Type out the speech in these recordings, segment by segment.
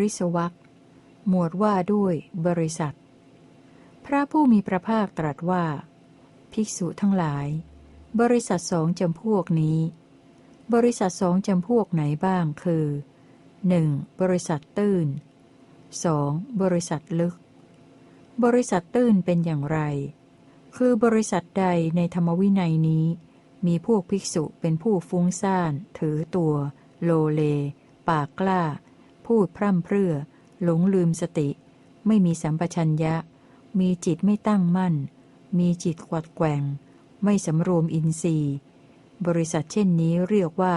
ริสวักหมวดว่าด้วยบริษัท พระผู้มีพระภาคตรัสว่า ภิกษุทั้งหลาย บริษัทสองจำพวกนี้ บริษัทสองจำพวกไหนบ้างคือ 1. บริษัทตื้น 2. บริษัทลึก บริษัทตื้นเป็นอย่างไร คือบริษัทใดในธรรมวินัยนี้ มีพวกภิกษุเป็นผู้ฟุ้งซ่าน ถือตัว โลเล ปากกล้า พูดพร่ำเพรื่อ หลงลืมสติ ไม่มีสัมปชัญญะ มีจิตไม่ตั้งมั่น มีจิตกวัดแกว่ง ไม่สำรวมอินทรีย์ บริษัทเช่นนี้เรียกว่า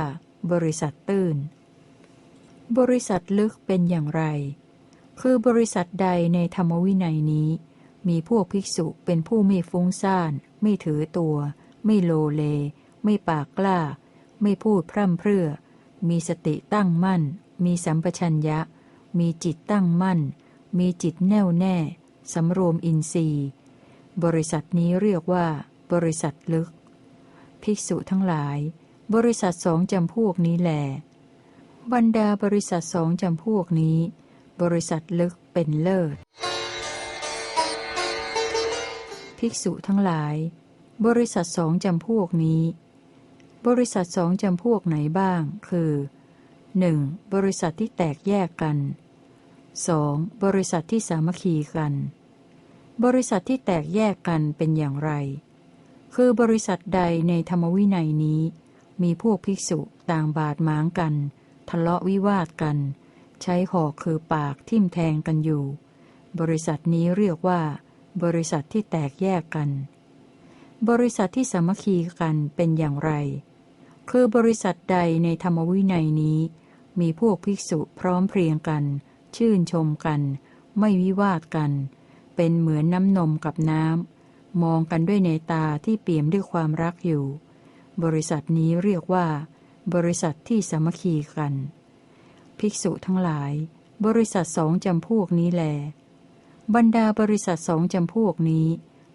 บริษัทตื้น บริษัทลึกเป็นอย่างไร คือบริษัทใดในธรรมวินัยนี้ มีพวกภิกษุเป็นผู้ไม่ฟุ้งซ่าน ไม่ถือตัว ไม่โลเล ไม่ปากกล้า ไม่พูดพร่ำเพรื่อ มีสติตั้งมั่น มีสัมปชัญญะ มีจิตตั้งมั่น มีจิตแน่วแน่ สำรวมอินทรีย์ บริษัทนี้เรียกว่า บริษัทลึก ภิกษุทั้งหลาย บริษัทสองจำพวกนี้แหลบรรดาบริษัทสองจำพวกนี้ บริษัทลึกเป็นเลิศ ภิกษุทั้งหลาย บริษัทสองจำพวกนี้ บริษัทสองจำพวกไหนบ้าง คือ 1. บริษัทที่แตกแยกกัน 2. บริษัทที่สามัคคีกัน บริษัทที่แตกแยกกันเป็นอย่างไร คือบริษัทใดในธรรมวินัยนี้ มีพวกภิกษุต่างบาดหมางกัน ทะเลาะวิวาทกัน ใช้หอกคือปากทิ่มแทงกันอยู่ บริษัทนี้เรียกว่า บริษัทที่แตกแยกกัน บริษัทที่สามัคคีกันเป็นอย่างไร คือบริษัทใดในธรรมวินัยนี้ มีพวกภิกษุพร้อมเพรียงกัน ชื่นชมกัน ไม่วิวาทกัน เป็นเหมือนน้ำนมกับน้ำ มองกันด้วยในตาที่เปี่ยมด้วยความรักอยู่ บริษัทนี้เรียกว่า บริษัทที่สามัคคีกัน ภิกษุทั้งหลาย บริษัทสองจำพวกนี้แล บรรดาบริษัทสองจำพวกนี้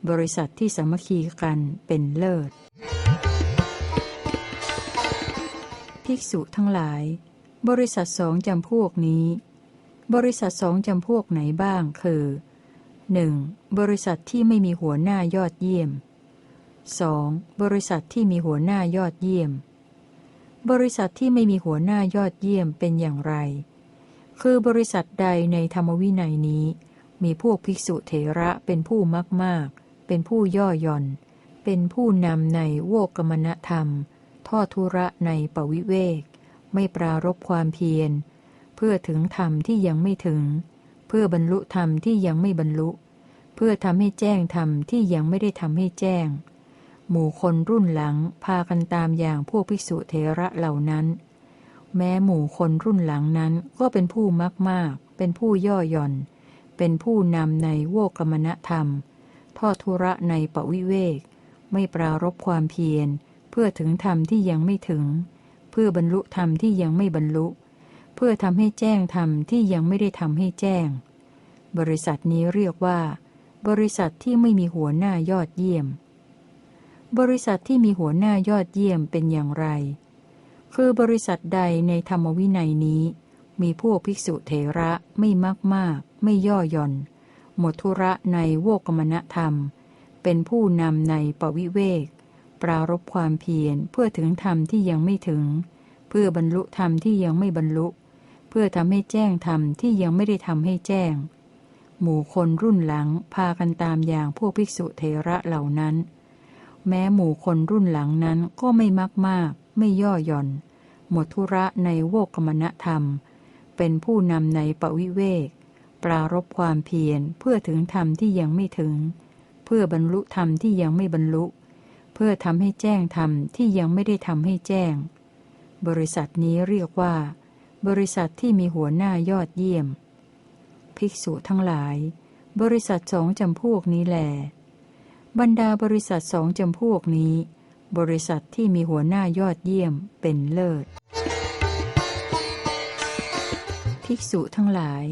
บริษัทที่สามัคคีกันเป็นเลิศ ภิกษุทั้งหลาย บริษัทสองจำพวกนี้ บริษัทสองจำพวกไหนบ้างคือ 1. บริษัทที่ไม่มีหัวหน้ายอดเยี่ยม 2. บริษัทที่มีหัวหน้ายอดเยี่ยม บริษัทที่ไม่มีหัวหน้ายอดเยี่ยมเป็นอย่างไร คือบริษัทใดในธรรมวินัยนี้ มีพวกภิกษุเถระเป็นผู้มากมากเป็นผู้ย่อหย่อน เป็นผู้นำในโวกรมณธรรม ทอดทุระในปวิเวก ไม่ปรารบความเพียร เพื่อถึงธรรมที่ยังไม่ถึง เพื่อบรรลุธรรมที่ยังไม่บรรลุ เพื่อทำให้แจ้งธรรมที่ยังไม่ได้ทำให้แจ้ง หมู่คนรุ่นหลังพากันตามอย่างพวกภิกษุเทระเหล่านั้น แม้หมู่คนรุ่นหลังนั้นก็เป็นผู้มากมากเป็นผู้ย่อหย่อน เป็นผู้นำในโวกมณธรรม ทอดทุระในปวิเวก ไม่ปรารบความเพียร เพื่อถึงธรรมที่ยังไม่ถึง พื่อบรรลุธรรมที่ยังไม่บรรลุ เพื่อทำให้แจ้งธรรมที่ยังไม่ได้ทำให้แจ้ง บริษัทนี้เรียกว่า บริษัทที่ไม่มีหัวหน้ายอดเยี่ยม บริษัทที่มีหัวหน้ายอดเยี่ยมเป็นอย่างไร คือบริษัทใดในธรรมวินัยนี้ มีพวกภิกษุเถระไม่มากมากไม่ย่อหย่อน หมดทุระในโวกมณธรรม เป็นผู้นำในปวิเวก ปรารบความเพียรเพื่อถึงธรรมที่ยังไม่ถึง เพื่อบรรลุธรรมที่ยังไม่บรรลุ เพื่อทำให้แจ้งธรรมที่ยังไม่ได้ทำให้แจ้ง หมู่คนรุ่นหลังพากันตามอย่างพวกภิกษุเทระเหล่านั้น แม้หมู่คนรุ่นหลังนั้นก็ไม่มากมาก ไม่ย่อหย่อน หมดทุระในโวกมณธรรม เป็นผู้นำในปวิเวก ปรารบความเพียรเพื่อถึงธรรมที่ยังไม่ถึง เพื่อบรรลุธรรมที่ยังไม่บรรลุ เพื่อทำให้แจ้งธรรมที่ยังไม่ได้ทำให้แจ้ง บริษัทนี้เรียกว่า บริษัทที่มีหัวหน้ายอดเยี่ยม ภิกษุทั้งหลาย บริษัทสองจำพวกนี้แหลบรรดาบริษัทสองจำพวกนี้ บริษัทที่มีหัวหน้ายอดเยี่ยมเป็นเลิศ ภิกษุทั้งหลาย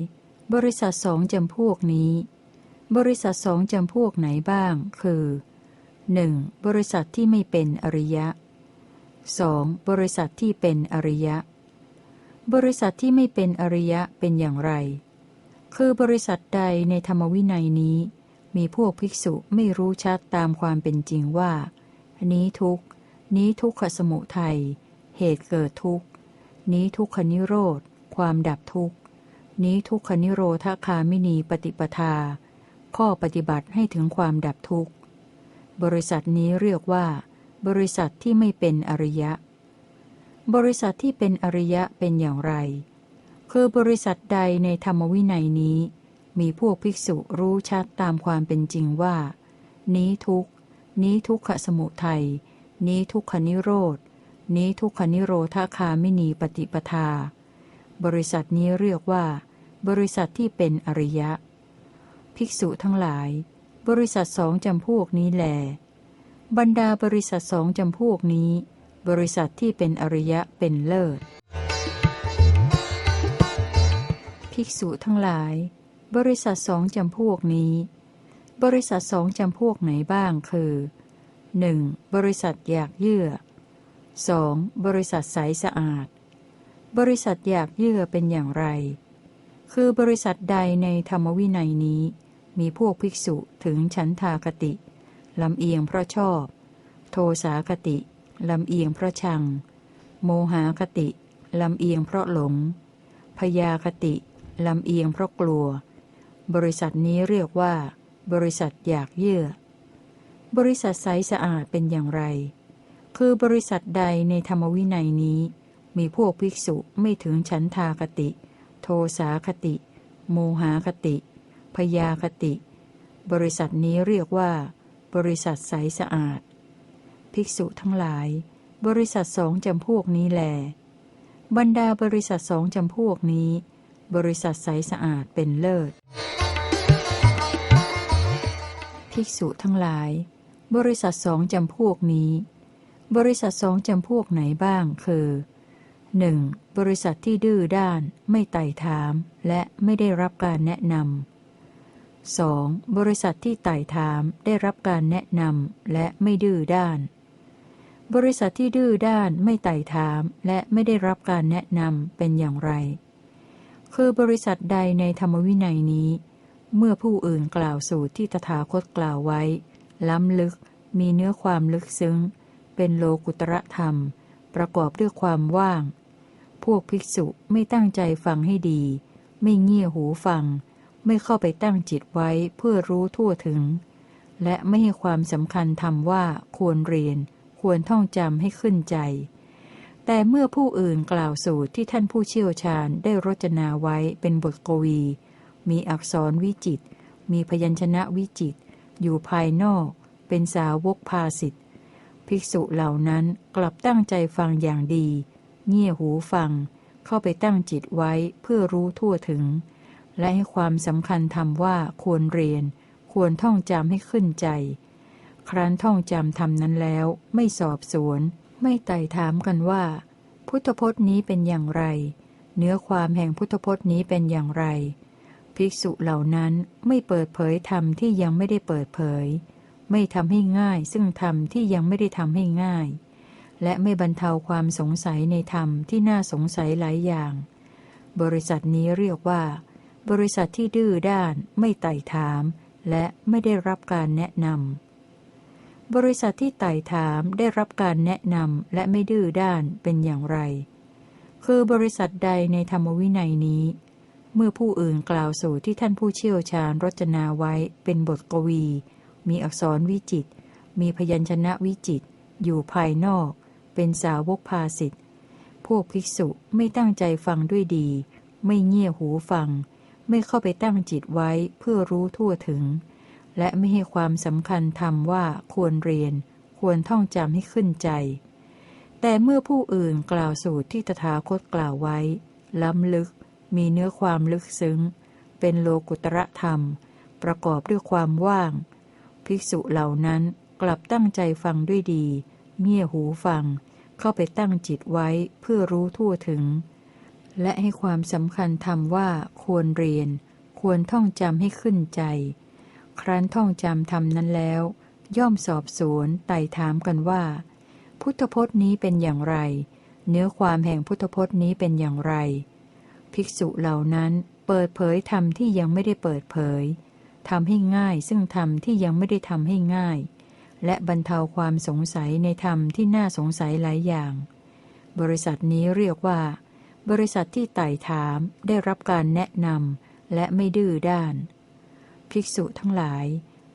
บริษัทสองจำพวกนี้ บริษัทสองจำพวกไหนบ้าง คือ 1. บริษัทที่ไม่เป็นอริยะ 2. บริษัทที่เป็นอริยะ บริษัทที่ไม่เป็นอริยะเป็นอย่างไร คือบริษัทใดในธรรมวินัยนี้ มีพวกภิกษุไม่รู้ชัดตามความเป็นจริงว่า นี้ทุกนี้ทุกขสมุทัย เหตุเกิดทุกนี้ทุกขนิโรธ ความดับทุกนี้ทุกขนิโรธคามินีปฏิปทา ข้อปฏิบัติให้ถึงความดับทุกข์ บริษัทนี้เรียกว่า บริษัทที่ไม่เป็นอริยะ บริษัทที่เป็นอริยะเป็นอย่างไร คือบริษัทใดในธรรมวินัยนี้ มีพวกภิกษุรู้ชัดตามความเป็นจริงว่า นี้ทุกนี้ทุกขสมุทัย นี้ทุกขนิโรธ นี้ทุกขนิโรธาคาไมินีปฏิปทา บริษัทนี้เรียกว่า บริษัทที่เป็นอริยะ ภิกษุทั้งหลาย บริษัทสองจำพวกนี้แหลบรรดาบริษัทสองจำพวกนี้ บริษัทที่เป็นอริยะเป็นเลิศ ภิกษุทั้งหลาย บริษัทสองจำพวกนี้ บริษัทสองจำพวกไหนบ้างคือ 1. บริษัทอยากเยื่อ 2. บริษัทใสสะอาด บริษัทอยากเยื่อเป็นอย่างไร คือบริษัทใดในธรรมวินัยนี้ มีพวกภิกษุถึงฉันทากติ ลำเอียงเพราะชอบ โทสาคติ ลำเอียงเพราะชัง โมหาคติ ลำเอียงเพราะหลง พยาคติ ลำเอียงเพราะกลัว บริษัทนี้เรียกว่า บริษัทอยากเยื่อ บริษัทใสสะอาดเป็นอย่างไร คือบริษัทใดในธรรมวินัยนี้ มีพวกภิกษุไม่ถึงฉันทากติ โทสาคติ โมหาคติ พยาคติ บริษัทนี้เรียกว่า บริษัทใสสะอาด ภิกษุทั้งหลาย บริษัทสองจำพวกนี้แล บรรดาบริษัทสองจำพวกนี้ บริษัทใสสะอาดเป็นเลิศ ภิกษุทั้งหลาย บริษัทสองจำพวกนี้ บริษัทสองจำพวกไหนบ้างคือ 1. บริษัทที่ดื้อด้าน ไม่ไต่ถาม และไม่ได้รับการแนะนำ 2. บริษัทที่ไต่ถามได้รับการแนะนำและไม่ดื้อด้าน บริษัทที่ดื้อด้านไม่ไต่ถามและไม่ได้รับการแนะนำเป็นอย่างไร คือบริษัทใดในธรรมวินัยนี้ เมื่อผู้อื่นกล่าวสูตรที่ตถาคตกล่าวไว้ ล้ำลึก มีเนื้อความลึกซึ้ง เป็นโลกุตระธรรม ประกอบด้วยความว่าง พวกภิกษุไม่ตั้งใจฟังให้ดี ไม่เงี่ยหูฟัง ไม่เข้าไปตั้งจิตไว้เพื่อรู้ทั่วถึง และไม่ให้ความสำคัญทำว่าควรเรียน ควรท่องจำให้ขึ้นใจ แต่เมื่อผู้อื่นกล่าวสูตรที่ท่านผู้เชี่ยวชาญได้รจนาไว้เป็นบทกวี มีอักษรวิจิต มีพยัญชนะวิจิต อยู่ภายนอก เป็นสาวกภาสิทธภิกษุเหล่านั้นกลับตั้งใจฟังอย่างดี เงี่ยหูฟัง เข้าไปตั้งจิตไว้เพื่อรู้ทั่วถึง และให้ความสำคัญทำว่าควรเรียน ควรท่องจำให้ขึ้นใจ ครั้นท่องจำทำนั้นแล้ว ไม่สอบสวน ไม่ไต่ถามกันว่า พุทธพจน์นี้เป็นอย่างไร เนื้อความแห่งพุทธพจน์นี้เป็นอย่างไร ภิกษุเหล่านั้นไม่เปิดเผยธรรมที่ยังไม่ได้เปิดเผย ไม่ทำให้ง่าย ซึ่งธรรมที่ยังไม่ได้ทำให้ง่าย และไม่บรรเทาความสงสัยในธรรมที่น่าสงสัยหลายอย่าง บริษัทนี้เรียกว่า บริษัทที่ดื้อด้านไม่ไต่ถาม และไม่ได้รับการแนะนำ บริษัทที่ไต่ถามได้รับการแนะนำและไม่ดื้อด้านเป็นอย่างไร คือบริษัทใดในธรรมวินัยนี้ เมื่อผู้อื่นกล่าวสู่ที่ท่านผู้เชี่ยวชาญรจนาไว้เป็นบทกวี มีอักษรวิจิต มีพยัญชนะวิจิต อยู่ภายนอก เป็นสาวกภาสิทธ์พวกภิกษุไม่ตั้งใจฟังด้วยดี ไม่เงี่ยหูฟัง ไม่เข้าไปตั้งจิตไว้เพื่อรู้ทั่วถึง และไม่ให้ความสำคัญทำว่าควรเรียน ควรท่องจำให้ขึ้นใจ แต่เมื่อผู้อื่นกล่าวสูตรที่ตถาคตกล่าวไว้ ล้ำลึก มีเนื้อความลึกซึ้ง เป็นโลกุตระธรรม ประกอบด้วยความว่าง ภิกษุเหล่านั้นกลับตั้งใจฟังด้วยดี เงี่ยหูฟัง เข้าไปตั้งจิตไว้เพื่อรู้ทั่วถึง และให้ความสำคัญทำว่าควรเรียน ควรท่องจำให้ขึ้นใจ ครั้นท่องจำทำนั้นแล้ว ย่อมสอบสวนไต่ถามกันว่า พุทธพจน์นี้เป็นอย่างไร เนื้อความแห่งพุทธพจน์นี้เป็นอย่างไร ภิกษุเหล่านั้นเปิดเผยธรรมที่ยังไม่ได้เปิดเผยทำให้ง่ายซึ่งธรรมที่ยังไม่ได้ทำให้ง่าย และบรรเทาความสงสัยในธรรมที่น่าสงสัยหลายอย่าง บริษัทนี้เรียกว่า บริษัทที่ไต่ถามได้รับการแนะนำและไม่ดื้อด้าน ภิกษุทั้งหลาย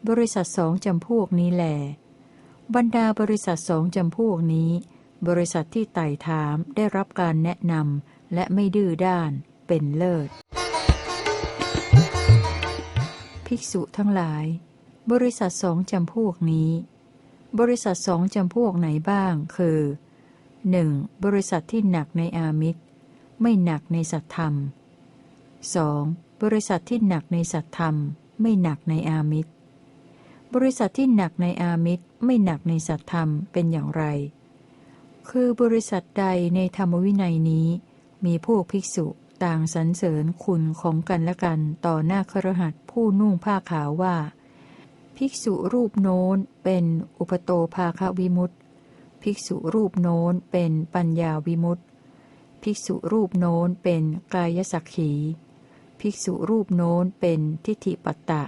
บริษัทสองจำพวกนี้แหลบรรดาบริษัทสองจำพวกนี้ บริษัทที่ไต่ถามได้รับการแนะนำและไม่ดื้อด้านเป็นเลิศ ภิกษุทั้งหลาย บริษัทสองจำพวกนี้ บริษัทสองจำพวกไหนบ้างคือ 1. บริษัทที่หนักในอามิตร ไม่หนักในสัตธรรม 2. บริษัทที่หนักในสัตธรรม ไม่หนักในอามิตร บริษัทที่หนักในอามิตร ไม่หนักในสัตธรรมเป็นอย่างไร คือบริษัทใดในธรรมวินัยนี้ มีพวกภิกษุต่างสรรเสริญคุณของกันและกันต่อหน้าครหัสผู้นุ่งผ้าขาวว่า ภิกษุรูปโน้นเป็นอุปโตภาควิมุตติ ภิกษุรูปโน้นเป็นปัญญาวิมุตติ ภิกษุรูปโน้นเป็นกายสักขี ภิกษุรูปโน้นเป็นทิฏฐิปัตตะ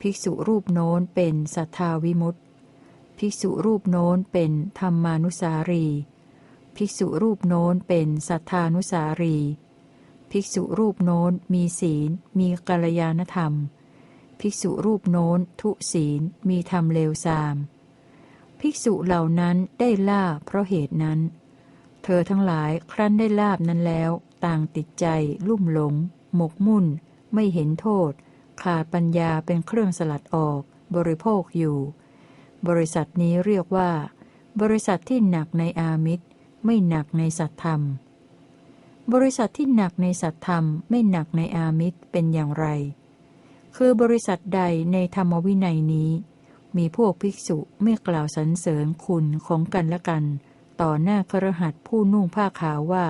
ภิกษุรูปโน้นเป็นสัทธาวิมุตติ ภิกษุรูปโน้นเป็นธรรมานุสารี ภิกษุรูปโน้นเป็นสัทธานุสารี ภิกษุรูปโน้นมีศีล มีกัลยาณธรรม ภิกษุรูปโน้นทุศีล มีธรรมเลวทราม ภิกษุเหล่านั้นได้ล่าเพราะเหตุนั้น เธอทั้งหลายครั้นได้ลาบนั้นแล้ว ต่างติดใจ ลุ่มหลง หมกมุ่น ไม่เห็นโทษ ขาดปัญญาเป็นเครื่องสลัดออก บริโภคอยู่ บริษัทนี้เรียกว่า บริษัทที่หนักในอามิตร ไม่หนักในสัตธรรม บริษัทที่หนักในสัตธรรม ไม่หนักในอามิตรเป็นอย่างไร คือบริษัทใดในธรรมวินัยนี้ มีพวกภิกษุไม่กล่าวสรรเสริญคุณของกันและกัน ต่อหน้าครหัสผู้นุ่งผ้าขาวว่า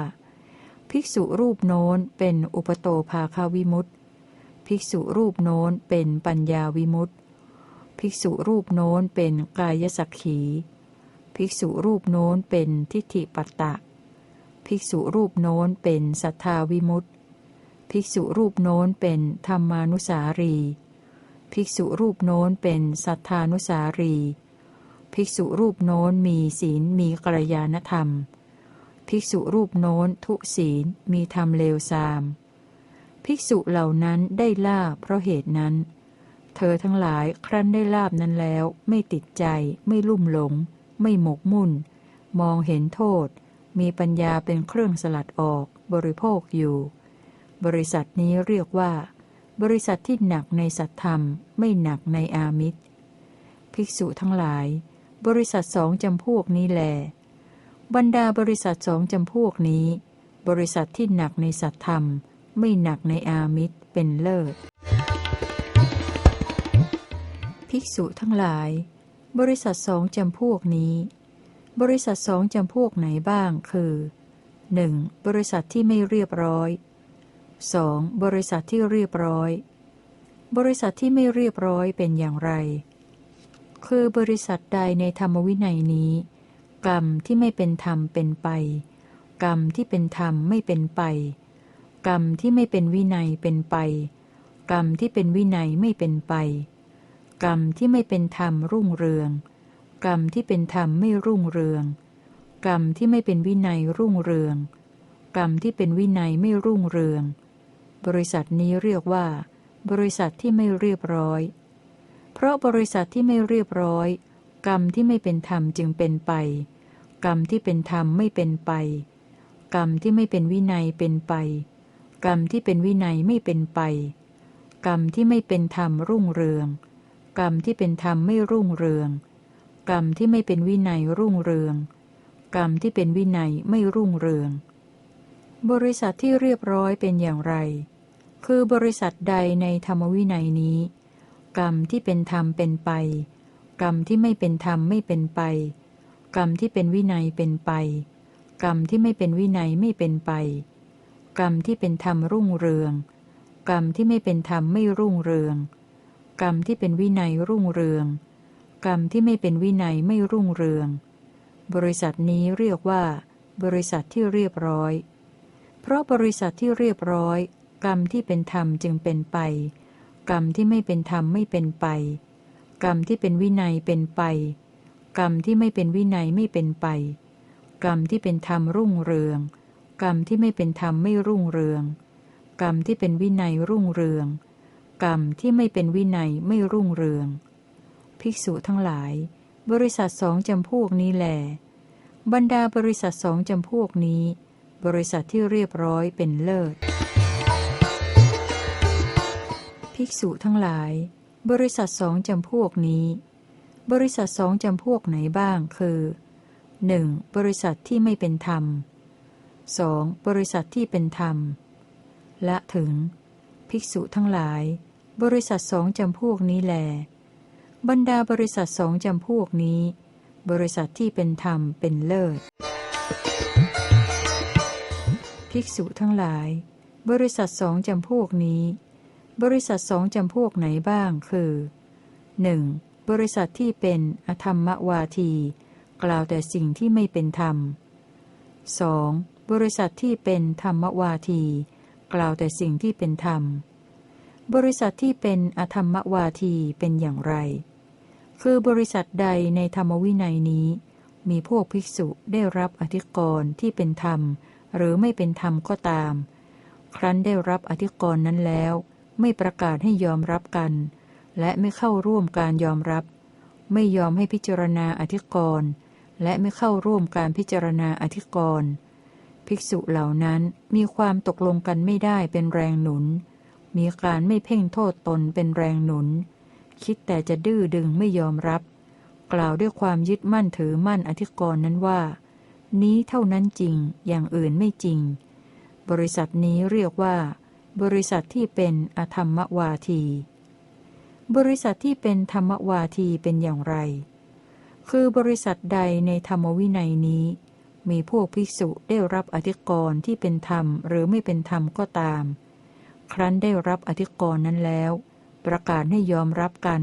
ภิกษุรูปโน้นเป็นอุปโตภาคาวิมุตติ ภิกษุรูปโน้นเป็นปัญญาวิมุตติ ภิกษุรูปโน้นเป็นกายสักขี ภิกษุรูปโน้นเป็นทิฏฐิปัตตะ ภิกษุรูปโน้นเป็นสัทธาวิมุตติ ภิกษุรูปโน้นเป็นธรรมานุสารี ภิกษุรูปโน้นเป็นสัทธานุสารี ภิกษุรูปโน้นมีศีลมีกัลยาณธรรม ภิกษุรูปโน้นทุศีลมีธรรมเลวทราม ภิกษุเหล่านั้นได้ลาบเพราะเหตุนั้น เธอทั้งหลายครั้นได้ลาบนั้นแล้วไม่ติดใจ ไม่ลุ่มหลง ไม่หมกมุ่น มองเห็นโทษ มีปัญญาเป็นเครื่องสลัดออก บริโภคอยู่ บริษัทนี้เรียกว่า บริษัทที่หนักในสัตธรรม ไม่หนักในอามิตรภิกษุทั้งหลาย บริษัทสองจำพวกนี้แล บรรดาบริษัทสองจำพวกนี้ บริษัทที่หนักในสัตธรรม ไม่หนักในอามิตรเป็นเลิศ ภิกษุทั้งหลาย บริษัทสองจำพวกนี้ บริษัทสองจำพวกไหนบ้างคือ 1. บริษัทที่ไม่เรียบร้อย 2. บริษัทที่เรียบร้อย บริษัทที่ไม่เรียบร้อยเป็นอย่างไร คือบริษัทใดในธรรมวินัยนี้ กรรมที่ไม่เป็นธรรมเป็นไป กรรมที่เป็นธรรมไม่เป็นไป กรรมที่ไม่เป็นวินัยเป็นไป กรรมที่เป็นวินัยไม่เป็นไป กรรมที่ไม่เป็นธรรมรุ่งเรือง กรรมที่เป็นธรรมไม่รุ่งเรือง กรรมที่ไม่เป็นวินัยรุ่งเรือง กรรมที่เป็นวินัยไม่รุ่งเรือง บริษัทนี้เรียกว่า บริษัทที่ไม่เรียบร้อย เพราะบริษัทที่ไม่เรียบร้อย กรรมที่ไม่เป็นธรรมจึงเป็นไป กรรมที่เป็นธรรมไม่เป็นไป กรรมที่ไม่เป็นวินัยเป็นไป กรรมที่เป็นวินัยไม่เป็นไป กรรมที่ไม่เป็นธรรมรุ่งเรือง กรรมที่เป็นธรรมไม่รุ่งเรือง กรรมที่ไม่เป็นวินัยรุ่งเรือง กรรมที่เป็นวินัยไม่รุ่งเรือง บริษัทที่เรียบร้อยเป็นอย่างไร คือบริษัทใดในธรรมวินัยนี้ กรรมที่เป็นธรรมเป็นไป กรรมที่ไม่เป็นธรรมไม่เป็นไป กรรมที่เป็นวินัยเป็นไป กรรมที่ไม่เป็นวินัยไม่เป็นไป กรรมที่เป็นธรรมรุ่งเรือง กรรมที่ไม่เป็นธรรมไม่รุ่งเรือง กรรมที่เป็นวินัยรุ่งเรือง กรรมที่ไม่เป็นวินัยไม่รุ่งเรือง บริษัทนี้เรียกว่า บริษัทที่เรียบร้อย เพราะบริษัทที่เรียบร้อย กรรมที่เป็นธรรมจึงเป็นไป กรรมที่ไม่เป็นธรรมไม่เป็นไป กรรมที่เป็นวินัยเป็นไป กรรมที่ไม่เป็นวินัยไม่เป็นไป กรรมที่เป็นธรรมรุ่งเรือง กรรมที่ไม่เป็นธรรมไม่รุ่งเรือง กรรมที่เป็นวินัยรุ่งเรือง กรรมที่ไม่เป็นวินัยไม่รุ่งเรือง ภิกษุทั้งหลาย บริษัทสองจำพวกนี้แหลบรรดาบริษัทสองจำพวกนี้ บริษัทที่เรียบร้อยเป็นเลิศ ภิกษุทั้งหลาย บริษัทสองจำพวกนี้ บริษัทสองจำพวกไหนบ้างคือ 1. บริษัทที่ไม่เป็นธรรม 2. บริษัทที่เป็นธรรม และถึง ภิกษุทั้งหลาย บริษัทสองจำพวกนี้แล บรรดาบริษัทสองจำพวกนี้ บริษัทที่เป็นธรรมเป็นเลิศ ภิกษุทั้งหลาย บริษัทสองจำพวกนี้ บริษัทสองจำพวกไหนบ้าง คือ 1. บริษัทที่เป็นอธรรมวาที กล่าวแต่สิ่งที่ไม่เป็นธรรม 2. บริษัทที่เป็นธรรมวาที กล่าวแต่สิ่งที่เป็นธรรม บริษัทที่เป็นอธรรมวาทีเป็นอย่างไร คือบริษัทใดในธรรมวินัยนี้ มีพวกภิกษุได้รับอธิกรณ์ที่เป็นธรรม หรือไม่เป็นธรรมก็ตาม ครั้นได้รับอธิกรณ์นั้นแล้ว ไม่ประกาศให้ยอมรับกัน และไม่เข้าร่วมการยอมรับ ไม่ยอมให้พิจารณาอธิกรณ์และไม่เข้าร่วมการพิจารณาอธิกรณ์ภิกษุเหล่านั้นมีความตกลงกันไม่ได้เป็นแรงหนุน มีการไม่เพ่งโทษตนเป็นแรงหนุน คิดแต่จะดื้อดึงไม่ยอมรับ กล่าวด้วยความยึดมั่นถือมั่นอธิกรณ์นั้นว่า นี้เท่านั้นจริงอย่างอื่นไม่จริง บริษัทนี้เรียกว่า บริษัทที่เป็นอธรรมวาที บริษัทที่เป็นธรรมวาทีเป็นอย่างไร คือบริษัทใดในธรรมวินัยนี้ มีพวกภิกษุได้รับอธิกรณ์ที่เป็นธรรมหรือไม่เป็นธรรมก็ตาม ครั้นได้รับอธิกรณ์นั้นแล้ว ประกาศให้ยอมรับกัน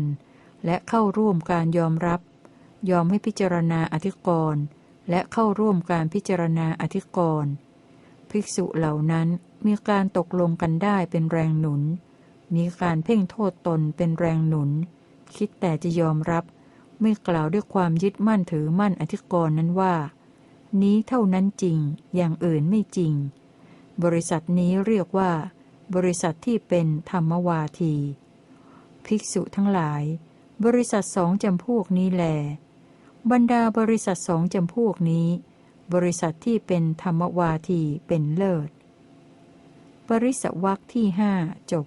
และเข้าร่วมการยอมรับ ยอมให้พิจารณาอธิกรณ์และเข้าร่วมการพิจารณาอธิกรณ์ภิกษุเหล่านั้น มีการตกลงกันได้เป็นแรงหนุน มีการเพ่งโทษตนเป็นแรงหนุน คิดแต่จะยอมรับ ไม่กล่าวด้วยความยึดมั่นถือมั่นอธิกรณ์นั้นว่า นี้เท่านั้นจริง อย่างอื่นไม่จริง บริษัทนี้เรียกว่า บริษัทที่เป็นธรรมวาที ภิกษุทั้งหลาย บริษัทสองจำพวกนี้แหลบรรดาบริษัทสองจำพวกนี้ บริษัทที่เป็นธรรมวาทีเป็นเลิศ ปริสวักที่ห้าจบ